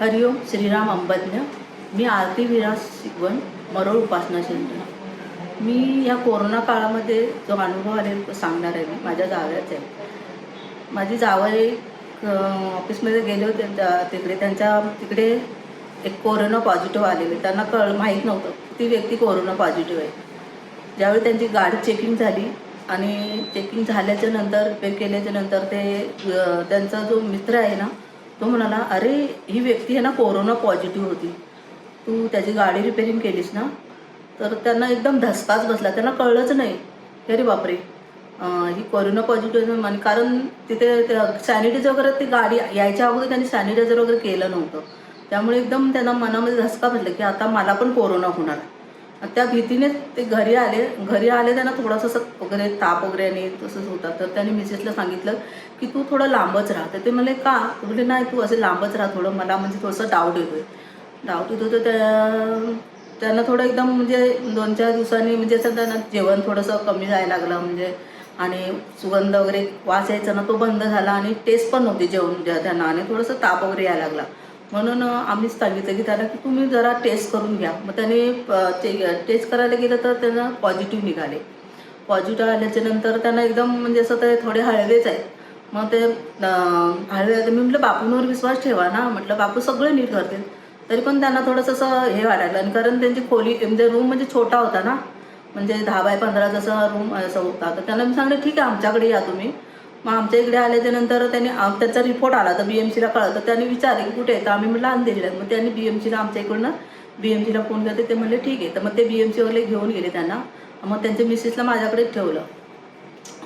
हरिओम श्रीराम अंबज्ञ. मी आरती विराज शिकवण मरोळ उपासना सेंटर मी या कोरोना काळामध्ये जो अनुभव आलेला तो सांगणार आहे मी. माझ्या जावयाचा आहे. माझी जावई ऑफिसमध्ये गेले होते त्या- तिकडे. त्यांच्या तिकडे एक कोरोना पॉझिटिव्ह आलेले त्यांना कळ माहीत नव्हतं. ती व्यक्ती कोरोना पॉझिटिव्ह आहे. ज्यावेळी त्यांची गाडी चेकिंग झाली आणि चेकिंग झाल्याच्यानंतर पे केल्याच्यानंतर ते त्यांचा जो मित्र आहे ना तो म्हणाला अरे ही व्यक्ती आहे ना कोरोना पॉझिटिव्ह होती. तू त्याची गाडी रिपेरिंग केलीस ना? तर त्यांना एकदम धसकाच बसला. त्यांना कळलंच नाही अरे बापरे ही कोरोना पॉझिटिव्ह आणि कारण तिथे सॅनिटायझर वगैरे ती गाडी यायच्या अगोदर त्यांनी सॅनिटायझर वगैरे केलं नव्हतं. त्यामुळे एकदम त्यांना मनामध्ये धसका बसला की आता मला पण कोरोना होणार. त्या भीतीने ते घरी आले. घरी आले त्यांना थोडंसं असं वगैरे ताप वगैरे आणि तसंच होता. तर त्यांनी मिसेसला सांगितलं की तू थोडं लांबच राहा. तर ते म्हणले का? म्हणजे नाही तू असं लांबच राहा थोडं. मला म्हणजे थोडंसं डाऊट येतोय. डाऊट येतो तर त्या त्यांना थोडं एकदम म्हणजे दोन चार दिवसांनी म्हणजे असं त्यांना जेवण थोडंसं कमी जायला लागलं म्हणजे. आणि सुगंध वगैरे वास यायचा ना तो बंद झाला आणि टेस्ट पण नव्हती जेवण ज्या- त्यांना. आणि थोडंसं ताप वगैरे यायला लागला. म्हणून आम्ही आम्हीच सांगितलं की त्याला की तुम्ही जरा टेस्ट करून घ्या. मग त्याने टेस्ट करायला गेलं तर त्यांना पॉझिटिव्ह निघाले. पॉझिटिव्ह आल्याच्यानंतर त्यांना एकदम म्हणजे असं ते थोडे हळवेच आहेत. मग ते हळवे मी म्हटलं बापूंवर विश्वास ठेवा ना. म्हटलं बापू सगळं नीट करतील. तरी पण त्यांना थोडंसं असं हे वाटायला आणि कारण त्यांची खोली म्हणजे रूम म्हणजे छोटा होता ना. म्हणजे दहा बाय पंधरा जसा रूम असं होता. तर त्यांना मी सांगितलं ठीक आहे आमच्याकडे या तुम्ही. मग आमच्या इकडे आल्याच्यानंतर त्यांनी त्याचा रिपोर्ट आला तर बी एम सीला कळलं. तर त्यांनी विचारले की कुठे आहे? तर आम्ही म्हटलं अंधेरीला मग त्यांनी बी एम सीला आमच्या इकडनं बी एम सीला फोन करते ते म्हणले ठीक आहे. तर मग ते बी एम सीवाले घेऊन गेले त्यांना. मग त्यांच्या मिसेसला माझ्याकडे ठेवलं.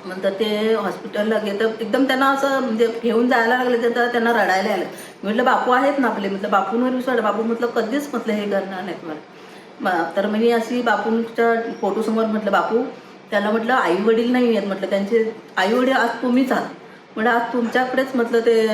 नंतर ते हॉस्पिटलला गेले. तर एकदम त्यांना असं म्हणजे घेऊन जायला लागले तर त्यांना रडायला आलं म्हटलं बापू आहेत ना आपले. म्हटलं बापूंवर विश्वास बापू म्हटलं कधीच म्हटलं हे करणार नाही तुम्हाला तर मी अशी बापूंच्या फोटोसमोर म्हटलं बापू त्याला म्हटलं आई वडील नाही आहेत म्हटलं त्यांचे आई वडील आज तुम्हीच आहात. म्हणजे आज तुमच्याकडेच म्हटलं ते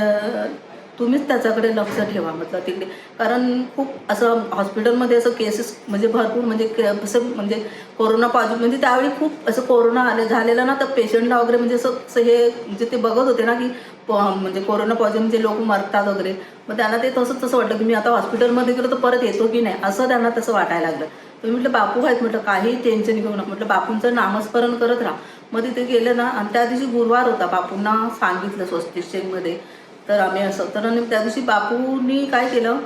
तुम्हीच त्याच्याकडे लक्ष ठेवा म्हटलं तिकडे. कारण खूप असं हॉस्पिटलमध्ये असं केसेस म्हणजे भरपूर म्हणजे असं म्हणजे कोरोना पॉझिटिव्ह म्हणजे त्यावेळी खूप असं कोरोना आले झालेलं ना तर पेशंटला वगैरे म्हणजे असं हे म्हणजे ते बघत होते ना की म्हणजे कोरोना पॉझिटिव्ह म्हणजे लोक मरतात वगैरे मग त्यांना ते तसंच तसं वाटलं की मी आता हॉस्पिटलमध्ये गेलो तर परत येतो की नाही असं त्यांना तसं वाटायला लागलं. तर मी म्हटलं बापू आहेत म्हटलं काही टेन्शन घेऊ नका. म्हटलं बापूंचं नामस्मरण करत राहा. मग तिथे गेलं ना आणि त्या दिवशी गुरुवार होता बापूंना सांगितलं स्वस्तिकमध्ये तर आम्ही असं. तर आणि त्या दिवशी बापूंनी काय केलं?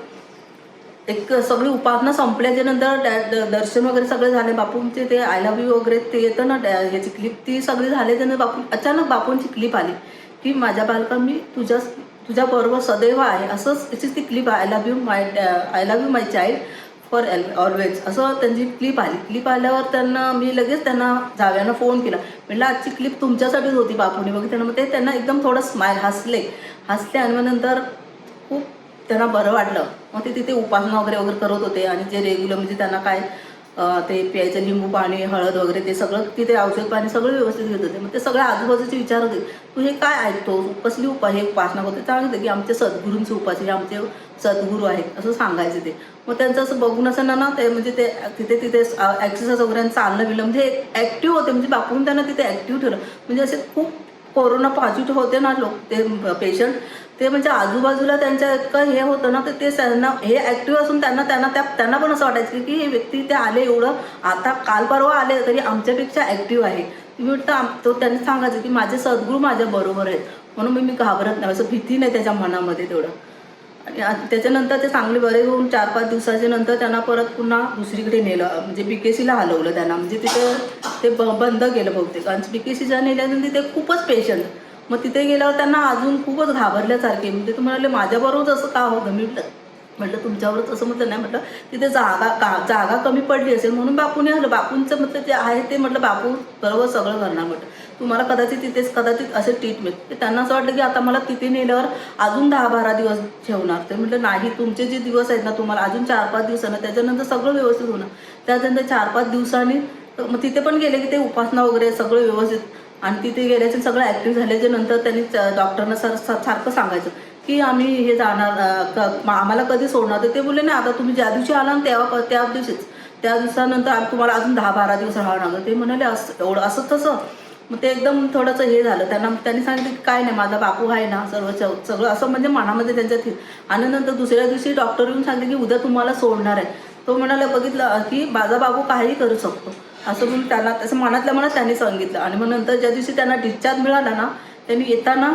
एक सगळी उपासना संपल्याच्या नंतर डॅ- द- दर्शन वगैरे सगळे झाले. बापूंचे ते आय लव्ह यू वगैरे ते येतं ना डॅ- ह्याची क्लिप ती सगळी झाले. त्यानं बापू अचानक बापूंची क्लिप आली की माझ्या बालका मी तुझ्या तुझ्या बरोबर सदैव आहे. असंच त्याची ती clip I love you my I love you my child for L always असं त्यांची क्लिप आली. क्लिप आल्यावर त्यांना मी लगेच त्यांना जाव्यानं फोन केला. म्हटलं आजची क्लिप तुमच्यासाठीच होती बापूने बघितलं मग ते त्यांना एकदम थोडं स्माईल हसले. हसले आणि मग नंतर खूप त्यांना बरं वाटलं. मग ते तिथे उपासना वगैरे वगैरे करत होते आणि जे रेग्युलर म्हणजे त्यांना काय ते प्यायचं लिंबू पाणी हळद वगैरे ते सगळं तिथे औषध पाणी सगळं व्यवस्थित घेत होते. मग ते सगळे आजूबाजूचे विचार होते. तू हे काय ऐकतो कसली उपा हे उपासना करते सांगितलं की आमचे सद्गुरूंचे उपास हे आमचे सद्गुरू आहेत असं सांगायचे ते. मग त्यांचं असं बघून असं ना ते म्हणजे ते तिथे तिथे एक्सरसाइज वगैरे चालणं बिलं म्हणजे ॲक्टिव्ह होते. म्हणजे बापून त्यांना तिथे ॲक्टिव्ह ठेवलं. म्हणजे असे खूप कोरोना पॉझिटिव्ह होते ना लोक ते पेशंट ते म्हणजे आजूबाजूला त्यांच्या इतकं हे होतं ना तर ते त्यांना हे ॲक्टिव्ह असून त्यांना त्यांना त्या त्यांना पण असं वाटायचं की हे व्यक्ती ते आले एवढं. आता काल परवा आले तरी आमच्यापेक्षा ॲक्टिव्ह आहे. मी तो त्यांनी सांगायचं की माझे सद्गुरू माझ्या बरोबर आहेत. म्हणून मी मी घाबरत नाही. असं भीती नाही त्याच्या मनामध्ये तेवढं. आणि त्याच्यानंतर ते चांगले बरे होऊन चार पाच दिवसाच्या नंतर त्यांना परत पुन्हा दुसरीकडे नेलं. म्हणजे बी के सीला हलवलं त्यांना. म्हणजे तिथे ते ब बंद केलं बहुतेक. आणि बी के सीच्या नेल्यानंतर तिथे खूपच पेशंट मग तिथे गेल्यावर त्यांना अजून खूपच घाबरल्यासारखे. म्हणजे तुम्हाला म्हणाले माझ्याबरोबर असं का होतं मी म्हटलं तुमच्यावरच असं म्हटलं नाही. म्हटलं तिथे जागा का जागा कमी पडली असेल म्हणून बापूने आलं. बापूंचं म्हटलं ते आहे ते म्हटलं बापू बरोबर सगळं करणार म्हटलं. तुम्हाला कदाचित तिथेच कदाचित असे ट्रीटमेंट ते त्यांना असं वाटलं की आता मला तिथे नेल्यावर अजून दहा बारा दिवस ठेवणार. ते म्हटलं नाही तुमचे जे दिवस आहेत ना तुम्हाला अजून चार पाच दिवसांना त्याच्यानंतर सगळं व्यवस्थित होणार. त्याच्यानंतर चार पाच दिवसांनी मग तिथे पण गेले की ते उपासना वगैरे सगळं व्यवस्थित आणि तिथे गेल्याचे सगळं ॲक्टिव्ह झाल्याच्यानंतर त्यांनी च- डॉक्टरना सर सारखं सांगायचं की आम्ही हे जाणार क- आम्हाला कधी सोडणार? तर ते बोलले नाही आता तुम्ही ज्या दिवशी आला ना तेव्हा त्या दिवशीच. त्या दिवसानंतर आम्ही तुम्हाला अजून दहा बारा दिवस राहावं लागलं ते म्हणाले असं एवढं असं तसं. मग ते एकदम थोडंसं हे झालं. त्यांना त्यांनी सांगितलं की काय नाही माझा बापू आहे ना सर्व च- सगळं असं म्हणजे मनामध्ये त्यांच्या आणि नंतर दुसऱ्या दिवशी डॉक्टर येऊन सांगितले की उद्या तुम्हाला सोडणार आहे. तो म्हणाला बघितलं की माझा बाबू काहीही करू शकतो. असं म्हणून त्याला तसं मनातल्या मनात त्यांनी सांगितलं. आणि मग नंतर ज्या दिवशी त्यांना डिस्चार्ज मिळाला ना त्यांनी येताना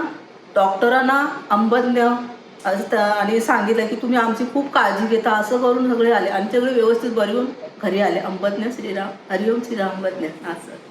डॉक्टरांना अंबज्ञ असं त्या- आणि सांगितलं की तुम्ही आमची खूप काळजी घेता असं करून सगळे आले. आणि सगळे व्यवस्थित बरी होऊन घरी आले. अंबज्ञ श्रीराम हरिओम श्रीराम अंबज्ञ असं.